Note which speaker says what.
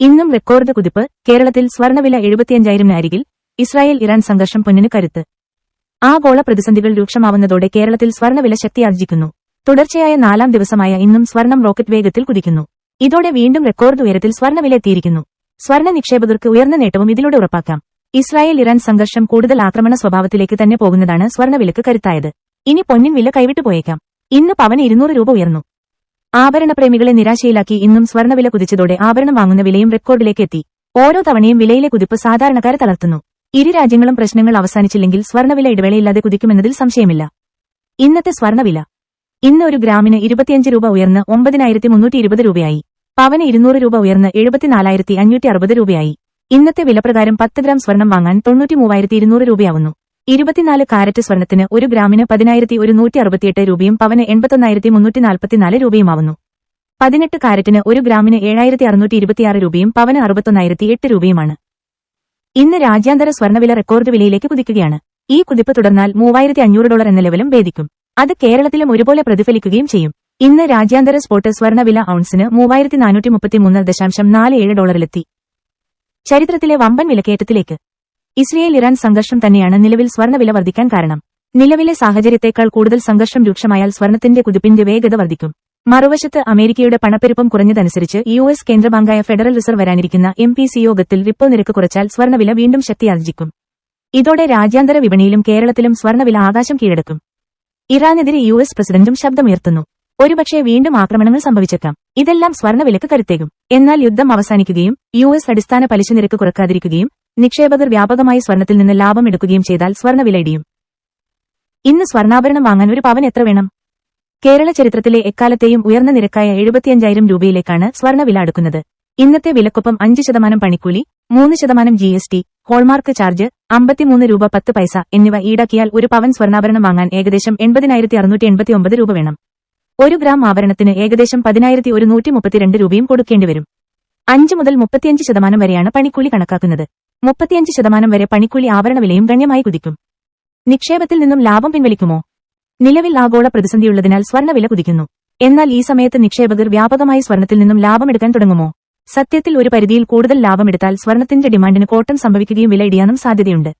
Speaker 1: ഇന്നും റെക്കോർഡ് കുതിപ്പ് കേരളത്തിൽ സ്വർണവില അരികിൽ ഇസ്രായേൽ ഇറാൻ സംഘർഷം പൊന്നിന് കരുത്ത്. ആഗോള പ്രതിസന്ധികൾ രൂക്ഷമാവുന്നതോടെ കേരളത്തിൽ സ്വർണവില ശക്തിയാർജിക്കുന്നു. തുടർച്ചയായ നാലാം ദിവസമായ ഇന്നും സ്വർണം റോക്കറ്റ് വേഗത്തിൽ കുതിക്കുന്നു. ഇതോടെ വീണ്ടും റെക്കോർഡ് ഉയരത്തിൽ സ്വർണവില എത്തിയിരിക്കുന്നു. സ്വർണ നിക്ഷേപകർക്ക് ഉയർന്ന നേട്ടവും ഇതിലൂടെ ഉറപ്പാക്കാം. ഇസ്രായേൽ ഇറാൻ സംഘർഷം കൂടുതൽ ആക്രമണ സ്വഭാവത്തിലേക്ക് തന്നെ പോകുന്നതാണ് സ്വർണവിലക്ക് കരുത്തായത്. ഇനി പൊന്നിൻ വില കൈവിട്ടു പോയേക്കാം. ഇന്ന് പവന് ഇരുന്നൂറ് രൂപ ഉയർന്നു. ആഭരണപ്രേമികളെ നിരാശയിലാക്കി ഇന്നും സ്വർണവില കുതിച്ചതോടെ ആഭരണം വാങ്ങുന്ന വിലയും റെക്കോർഡിലേക്ക് എത്തി. ഓരോ തവണയും വിലയിലെ കുതിപ്പ് സാധാരണക്കാരെ തളർത്തുന്നു. ഇരു രാജ്യങ്ങളും പ്രശ്നങ്ങൾ അവസാനിച്ചില്ലെങ്കിൽ സ്വർണവില ഇടവേളയില്ലാതെ കുതിക്കുമെന്നതിൽ സംശയമില്ല. ഇന്നത്തെ സ്വർണവില ഇന്ന് ഒരു ഗ്രാമിന് ഇരുപത്തിയഞ്ച് രൂപ ഉയർന്ന് ഒമ്പതിനായിരത്തി മുന്നൂറ്റി ഇരുപത് രൂപയായി. പവന് ഇരുന്നൂറ് രൂപ ഉയർന്ന് എഴുപത്തിനാലായിരത്തി അഞ്ഞൂറ്റി അറുപത് രൂപയായി. ഇന്നത്തെ വിലപ്രകാരം പത്ത് ഗ്രാം സ്വർണം വാങ്ങാൻ തൊണ്ണൂറ്റി മൂവായിരത്തി ഇരുന്നൂറ് രൂപയാവുന്നു. ഇരുപത്തിനാല് കാരറ്റ് സ്വർണത്തിന് ഒരു ഗ്രാമിന് പതിനായിരത്തി ഒരു നൂറ്റി അറുപത്തിയെട്ട് രൂപയും പവന് എൺപത്തൊന്നായിരത്തി മുന്നൂറ്റി നാൽപ്പത്തിനാല് രൂപയുമാവുന്നു. പതിനെട്ട് കാരറ്റിന് ഒരു ഗ്രാമിന് ഏഴായിരത്തി അറുന്നൂറ്റി ഇരുപത്തിയാറ് രൂപയും പവന് അറുപത്തൊന്നായിരത്തി എട്ട് രൂപയുമാണ്. ഇന്ന് രാജ്യാന്തര സ്വർണവില റെക്കോർഡ് വിലയിലേക്ക് കുതിക്കുകയാണ്. ഈ കുതിപ്പ് തുടർന്നാൽ മൂവായിരത്തി അഞ്ഞൂറ് ഡോളർ എന്ന ലെവലും ഭേദിക്കും. അത് കേരളത്തിലും ഒരുപോലെ പ്രതിഫലിക്കുകയും ചെയ്യും. ഇന്ന് രാജ്യാന്തര സ്പോട്ട് സ്വർണവില ഔൺസിന് മൂവായിരത്തി നാനൂറ്റി മുപ്പത്തിമൂന്ന് ദശാംശം നാല് ഏഴ് ഡോളറിലെത്തി. ചരിത്രത്തിലെ വമ്പൻ വിലക്കയറ്റത്തിലേക്ക്. ഇസ്രയേൽ ഇറാൻ സംഘർഷം തന്നെയാണ് നിലവിൽ സ്വർണവില വർദ്ധിക്കാൻ കാരണം. നിലവിലെ സാഹചര്യത്തേക്കാൾ കൂടുതൽ സംഘർഷം രൂക്ഷമായാൽ സ്വർണത്തിന്റെ കുതിപ്പിന്റെ വേഗത വർദ്ധിക്കും. മറുവശത്ത് അമേരിക്കയുടെ പണപ്പെരുപ്പം കുറഞ്ഞതനുസരിച്ച് യു എസ് കേന്ദ്രബാങ്കായ ഫെഡറൽ റിസർവ് വരാനിരിക്കുന്ന എം പി സി യോഗത്തിൽ റിപ്പോ നിരക്ക് കുറച്ചാൽ സ്വർണവില വീണ്ടും ശക്തിയാർജിക്കും ഇതോടെ രാജ്യാന്തര വിപണിയിലും കേരളത്തിലും സ്വർണവില ആകാശം കീഴടക്കും. ഇറാനെതിരെ യു എസ് പ്രസിഡന്റും ശബ്ദമുയർത്തുന്നു. ഒരുപക്ഷെ വീണ്ടും ആക്രമണങ്ങൾ സംഭവിച്ചേക്കാം. ഇതെല്ലാം സ്വർണവിലക്ക് കരുത്തേകും. എന്നാൽ യുദ്ധം അവസാനിക്കുകയും യു അടിസ്ഥാന പലിശ നിരക്ക് കുറക്കാതിരിക്കുകയും നിക്ഷേപകർ വ്യാപകമായി സ്വർണത്തിൽ നിന്ന് ലാഭം എടുക്കുകയും ചെയ്താൽ സ്വർണവില ഇടിയും. ഇന്ന് സ്വർണാഭരണം വാങ്ങാൻ ഒരു പവൻ എത്ര വേണം? കേരള ചരിത്രത്തിലെ എക്കാലത്തെയും ഉയർന്ന നിരക്കായ എഴുപത്തിയഞ്ചായിരം രൂപയിലേക്കാണ് സ്വർണവില അടുക്കുന്നത്. ഇന്നത്തെ വിലക്കൊപ്പം അഞ്ച് ശതമാനം പണിക്കൂലി മൂന്ന് ശതമാനം G S T hallmark charge അമ്പത്തിമൂന്ന് രൂപ പത്ത് പൈസ എന്നിവ ഈടാക്കിയാൽ ഒരു പവൻ സ്വർണാഭരണം വാങ്ങാൻ ഏകദേശം എൺപതിനായിരത്തി അറുന്നൂറ്റി എൺപത്തിയൊമ്പത് രൂപ വേണം. ഒരു ഗ്രാം ആഭരണത്തിന് ഏകദേശം പതിനായിരത്തി ഒരു നൂറ്റി മുപ്പത്തിരണ്ട് രൂപയും കൊടുക്കേണ്ടിവരും. അഞ്ച് മുതൽ മുപ്പത്തിയഞ്ച് ശതമാനം വരെയാണ് പണിക്കൂലി കണക്കാക്കുന്നത്. മുപ്പത്തിയഞ്ച് ശതമാനം വരെ പണിക്കൂലി ആവരണ വിലയും ഗണ്യമായി കുതിക്കും. നിക്ഷേപത്തിൽ നിന്നും ലാഭം പിൻവലിക്കുമോ? നിലവിൽ ആഗോള പ്രതിസന്ധിയുള്ളതിനാൽ സ്വർണവില കുതിക്കുന്നു. എന്നാൽ ഈ സമയത്ത് നിക്ഷേപകർ വ്യാപകമായി സ്വർണത്തിൽ നിന്നും ലാഭമെടുക്കാൻ തുടങ്ങുമോ? സത്യത്തിൽ ഒരു പരിധിയിൽ കൂടുതൽ ലാഭമെടുത്താൽ സ്വർണത്തിന്റെ ഡിമാൻഡിന് കോട്ടം സംഭവിക്കുകയും വില ഇടിയാനും സാധ്യതയുണ്ട്.